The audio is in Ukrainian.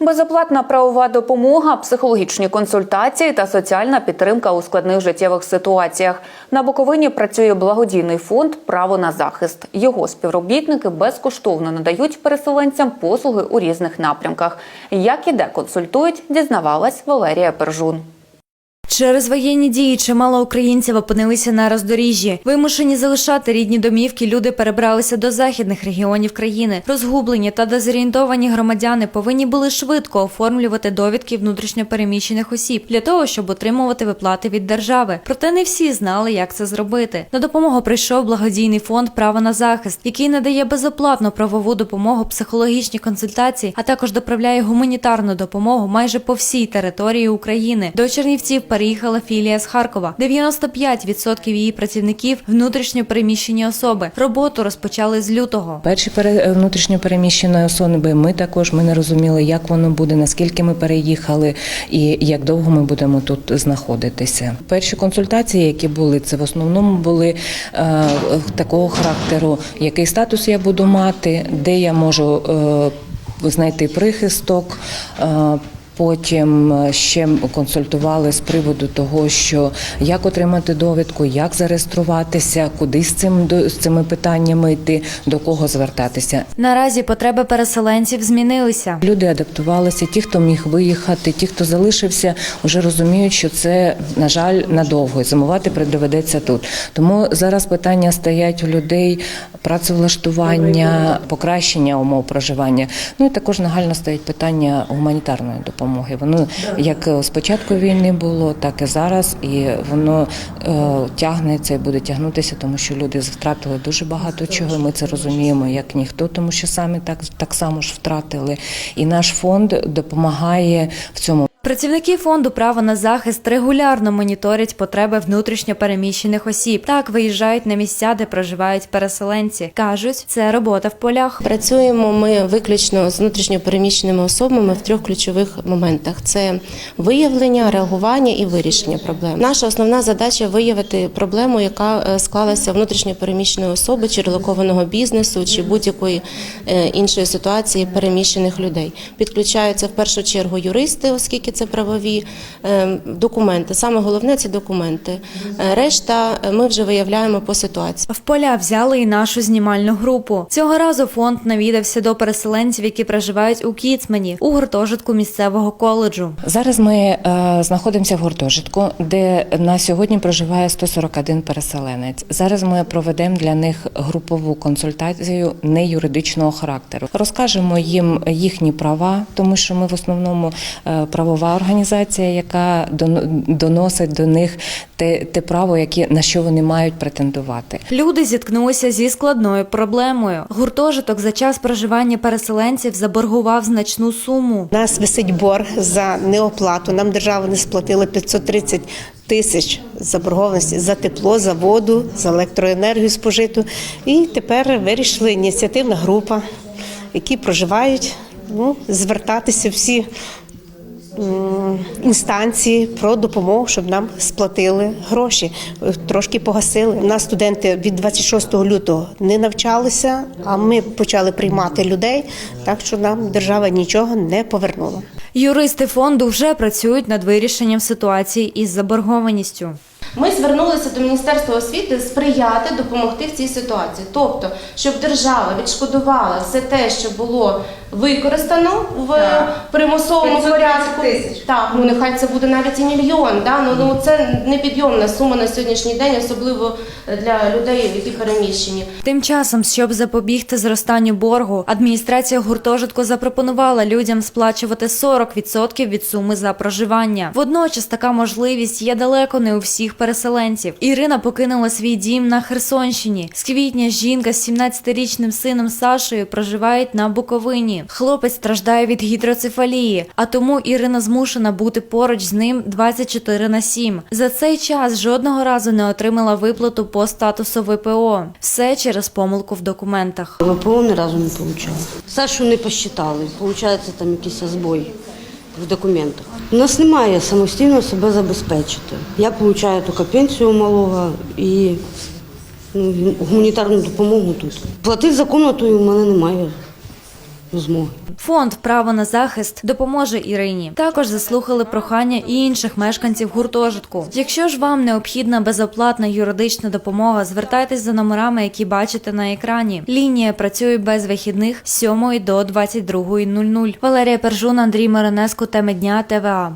Безоплатна правова допомога, психологічні консультації та соціальна підтримка у складних життєвих ситуаціях. На Буковині працює благодійний фонд Право на захист. Його співробітники безкоштовно надають переселенцям послуги у різних напрямках. Як і де консультують, дізнавалась Валерія Пержун. Через воєнні дії чимало українців опинилися на роздоріжжі. Вимушені залишати рідні домівки, люди перебралися до західних регіонів країни. Розгублені та дезорієнтовані громадяни повинні були швидко оформлювати довідки внутрішньопереміщених осіб для того, щоб отримувати виплати від держави. Проте не всі знали, як це зробити. На допомогу прийшов благодійний фонд Право на захист, який надає безоплатну правову допомогу, психологічні консультації, а також доправляє гуманітарну допомогу майже по всій території України. До Чернівців переїхала філія з Харкова. 95% її працівників внутрішньо переміщені особи. Роботу розпочали з лютого. Перші пере- внутрішньо особи ми також ми не розуміли, як воно буде, наскільки ми переїхали і як довго ми будемо тут знаходитися. Перші консультації, які були, це в основному були е, такого характеру, який статус я буду мати, де я можу е, знайти прихисток. Потім е, ще консультували з приводу того, що як отримати довідку, як зареєструватися, куди з цим до- з цими питаннями йти, до кого звертатися. Наразі потреби переселенців змінилися. Люди адаптувалися, ті, хто міг виїхати, ті, хто залишився, вже розуміють, що це на жаль надовго і зимувати доведеться тут. Тому зараз питання стоять у людей працевлаштування, покращення умов проживання. Ну і також нагально стоїть питання гуманітарної допомоги. Воно як з початку війни було, так і зараз, і воно е, тягнеться і буде тягнутися, тому що люди втратили дуже багато чого. Ми це розуміємо як ніхто, тому що самі так, так само ж втратили. І наш фонд допомагає в цьому. Працівники фонду право на захист регулярно моніторять потреби внутрішньо переміщених осіб. Так виїжджають на місця, де проживають переселенці. кажуть, це робота в полях. Працюємо ми виключно з внутрішньопереміщеними особами в трьох ключових моментах: це виявлення, реагування і вирішення проблем. Наша основна задача виявити проблему, яка е, склалася внутрішньопереміщеної особи чи релокованого бізнесу, чи будь-якої е, іншої ситуації переміщених людей. Підключаються в першу чергу юристи, оскільки це правові е, документи. Саме головне це документи. Е, Решта е, ми вже виявляємо по ситуації. В поля взяли і нашу знімальну групу. Цього разу фонд навідався до переселенців, які проживають у Кіцмані у гуртожитку місцевого коледжу. Зараз ми знаходимося в гуртожитку, де на сьогодні проживає 141 переселенець. Зараз ми проведемо для них групову консультацію не юридичного характеру. Розкажемо їм їхні права, тому що ми в основному е, правова організація, яка дон- доносить до них те, те право, яке на що вони мають претендувати. Люди зіткнулися зі складною проблемою. Гуртожиток за час проживання переселенців заборгував значну суму. У нас висить борг за неоплату. Нам держава не сплатила 530 тисяч заборгованості за тепло, за воду, за електроенергію спожиту. І тепер вирішила ініціативна група, які проживають, ну, звертатися всі інстанції про допомогу, щоб нам сплатили гроші, е, трошки погасили. У нас студенти від 26 лютого не навчалися, а ми почали приймати людей, так що нам держава нічого не повернула. Юристи фонду вже працюють над вирішенням ситуації із заборгованістю. Ми звернулися до Міністерства освіти сприяти, допомогти в цій ситуації. Тобто, щоб держава відшкодувала все те, що було використано в примусовому 530 порядку. Так, ну нехай це буде навіть і мільйон. Да? Ну, ну це непідйомна сума на сьогоднішній день, особливо для людей, які переміщені. Тим часом, щоб запобігти зростанню боргу, адміністрація гуртожитку запропонувала людям сплачувати 40% від суми за проживання. Водночас така можливість є далеко не у всіх переселенців. Ірина покинула свій дім на Херсонщині. З квітня жінка з 17-річним сином Сашею проживають на Буковині. Хлопець страждає від гідроцефалії, а тому Ірина змушена бути поруч з ним 24 на 7. За цей час жодного разу не отримала виплату по статусу ВПО. Все через помилку в документах. ВПО ні разу не отримала. Сашу не посчитали. Получається там якийсь збой в документах. У нас немає самостійно себе забезпечити. Я отримую тільки пенсію малого і ну, гуманітарну допомогу тут. Платити за комнату у мене немає змоги. Фонд Право на захист допоможе Ірині. Також заслухали прохання і інших мешканців гуртожитку. Якщо ж вам необхідна безоплатна юридична допомога, звертайтесь за номерами, які бачите на екрані. Лінія працює без вихідних з 7 до 22.00. Валерія Пержун, Андрій Миронеско, теми дня ТВА.